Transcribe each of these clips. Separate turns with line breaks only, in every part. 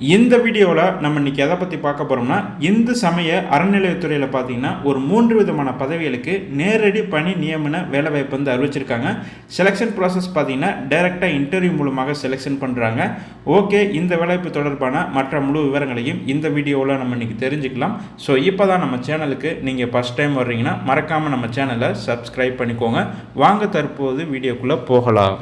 இந்த வீடியோவில் நம்ம இன்றைக்கி எதை பற்றி பார்க்க போகிறோம்னா இந்து சமய அறநிலையத்துறையில் பார்த்தீங்கன்னா ஒரு மூன்று விதமான பதவிகளுக்கு நேரடி பணி நியமன வேலைவாய்ப்பு வந்து அறிவிச்சிருக்காங்க. செலெக்ஷன் ப்ராசஸ் பார்த்தீங்கன்னா டைரெக்டாக இன்டர்வியூ மூலமாக செலெக்ஷன் பண்ணுறாங்க ஓகே இந்த வேலைவாய்ப்பு தொடர்பான மற்ற முழு விவரங்களையும் இந்த வீடியோவில் நம்ம இன்றைக்கி தெரிஞ்சுக்கலாம். ஸோ இப்போ தான் நம்ம சேனலுக்கு நீங்கள் ஃபஸ்ட் டைம் வர்றீங்கன்னா மறக்காமல் நம்ம சேனலை சப்ஸ்கிரைப் பண்ணிக்கோங்க. வாங்க தற்போது வீடியோக்குள்ளே போகலாம்.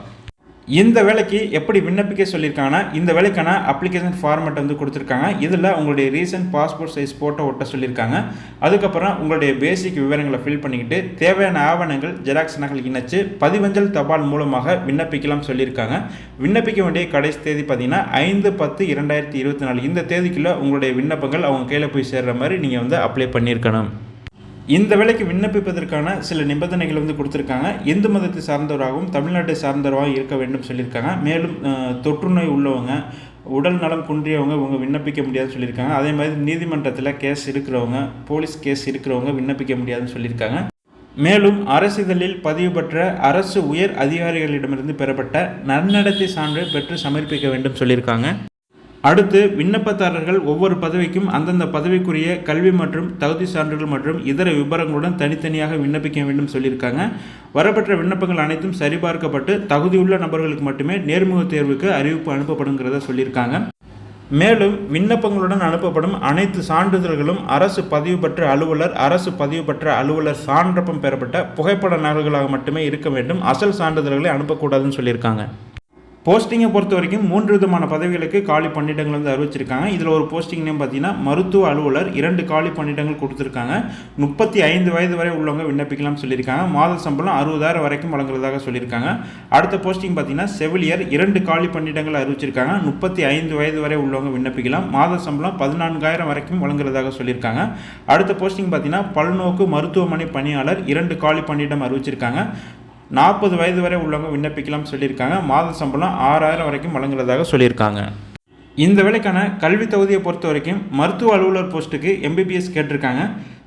இந்த வேலைக்கு எப்படி விண்ணப்பிக்க சொல்லியிருக்காங்கன்னா இந்த வேலைக்கான அப்ளிகேஷன் ஃபார்மேட் வந்து கொடுத்துருக்காங்க. இதில் உங்களுடைய ரீசன்ட் பாஸ்போர்ட் சைஸ் ஃபோட்டோ ஒட்ட சொல்லியிருக்காங்க. அதுக்கப்புறம் உங்களுடைய பேசிக் விவரங்களை ஃபில் பண்ணிக்கிட்டு தேவையான ஆவணங்கள் ஜெராக்ஸ் நகல் இணைச்சு பதிவஞ்சல் தபால் மூலமாக விண்ணப்பிக்கலாம் சொல்லியிருக்காங்க. விண்ணப்பிக்க வேண்டிய கடைசி தேதி பார்த்தீங்கன்னா ஐந்து பத்து இரண்டாயிரத்தி இருபத்தி நாலு. இந்த தேதிக்குள்ளே உங்களுடைய விண்ணப்பங்கள் அவங்க கையில் போய் சேர்கிற மாதிரி நீங்கள் வந்து அப்ளை பண்ணியிருக்கணும். இந்த வேலைக்கு விண்ணப்பிப்பதற்கான சில நிபந்தனைகள் வந்து கொடுத்துருக்காங்க. இந்து மதத்தை சார்ந்தவராகவும் தமிழ்நாட்டை சார்ந்தவராகவும் இருக்க வேண்டும் சொல்லியிருக்காங்க. மேலும் தொற்றுநோய் உள்ளவங்க உடல் நலம் குன்றியவங்க இவங்க விண்ணப்பிக்க முடியாதுன்னு சொல்லியிருக்காங்க. அதே மாதிரி நீதிமன்றத்தில் கேஸ் இருக்கிறவங்க போலீஸ் கேஸ் இருக்கிறவங்க விண்ணப்பிக்க முடியாதுன்னு சொல்லியிருக்காங்க. மேலும் அரசிதழில் பதிவு பெற்ற அரசு உயர் அதிகாரிகளிடமிருந்து பெறப்பட்ட நன்னடத்தை சான்று பெற்று சமர்ப்பிக்க வேண்டும் சொல்லியிருக்காங்க. அடுத்து விண்ணப்பதாரர்கள் ஒவ்வொரு பதவிக்கும் அந்தந்த பதவிக்குரிய கல்வி மற்றும் தகுதி சான்றுகள் மற்றும் இதர விவரங்களுடன் தனித்தனியாக விண்ணப்பிக்க வேண்டும் சொல்லியிருக்காங்க. வரப்பெற்ற விண்ணப்பங்கள் அனைத்தும் சரிபார்க்கப்பட்டு தகுதியுள்ள நபர்களுக்கு மட்டுமே நேர்முக தேர்வுக்கு அறிவிப்பு அனுப்பப்படுங்கிறத சொல்லியிருக்காங்க. மேலும் விண்ணப்பங்களுடன் அனுப்பப்படும் அனைத்து சான்றிதழ்களும் அரசு பதிவு பெற்ற அலுவலர் அரசு பதிவு பெற்ற அலுவலர் சான்றப்பம் பெறப்பட்ட புகைப்பட நகல்களாக மட்டுமே இருக்க வேண்டும். அசல் சான்றிதழ்களை அனுப்பக்கூடாதுன்னு சொல்லியிருக்காங்க. போஸ்டிங்கை பொறுத்த வரைக்கும் மூன்று விதமான பதவிகளுக்கு காலி பணியிடங்கள் வந்து அறிவிச்சிருக்காங்க. இதில் ஒரு போஸ்டிங் நேம் பார்த்தீங்கன்னா மருத்துவ அலுவலர் இரண்டு காலி பணியிடங்கள் கொடுத்துருக்காங்க. முப்பத்தி ஐந்து வயது வரை உள்ளவங்க விண்ணப்பிக்கலாம் சொல்லியிருக்காங்க. மாத சம்பளம் அறுபதாயிரம் வரைக்கும் வழங்குறதாக சொல்லியிருக்காங்க. அடுத்த போஸ்டிங் பார்த்தீங்கன்னா செவிலியர் இரண்டு காலி பணியிடங்கள் அறிவிச்சிருக்காங்க. முப்பத்தி ஐந்து வயது வரை உள்ளவங்க விண்ணப்பிக்கலாம். மாத சம்பளம் பதினான்காயிரம் வரைக்கும் வழங்குறதாக சொல்லியிருக்காங்க. அடுத்த போஸ்டிங் பார்த்தீங்கன்னா பல்நோக்கு மருத்துவமனை பணியாளர் இரண்டு காலி பணியிடம் அறிவிச்சிருக்காங்க. நாற்பது வயது வரை உள்ளவங்க விண்ணப்பிக்கலாம் சொல்லியிருக்காங்க. மாத சம்பளம் ஆறாயிரம் வரைக்கும் வழங்குறதாக சொல்லியிருக்காங்க. இந்த வேலைக்கான கல்வி தகுதியை பொறுத்த வரைக்கும் மருத்துவ அலுவலர் போஸ்ட்டுக்கு எம்பிபிஎஸ் கேட்டிருக்காங்க.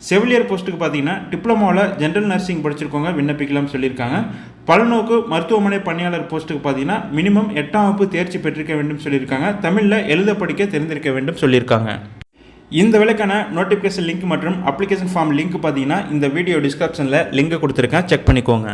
செவிலியர் போஸ்ட்டுக்கு பார்த்தீங்கன்னா டிப்ளமோவில் ஜென்ரல் நர்சிங் படிச்சிருக்கவங்க விண்ணப்பிக்கலாம் சொல்லியிருக்காங்க. பல்நோக்கு மருத்துவமனை பணியாளர் போஸ்ட்டுக்கு பார்த்தீங்கன்னா மினிமம் எட்டாம் வகுப்பு தேர்ச்சி பெற்றிருக்க வேண்டும் சொல்லியிருக்காங்க. தமிழில் எழுத படிக்க தெரிந்திருக்க வேண்டும் சொல்லியிருக்காங்க. இந்த வேலைக்கான நோட்டிஃபிகேஷன் லிங்க் மற்றும் அப்ளிகேஷன் ஃபார்ம் லிங்க் பார்த்தீங்கன்னா இந்த வீடியோ டிஸ்கிரிப்ஷனில் லிங்க் கொடுத்துருக்கேன். செக் பண்ணிக்கோங்க.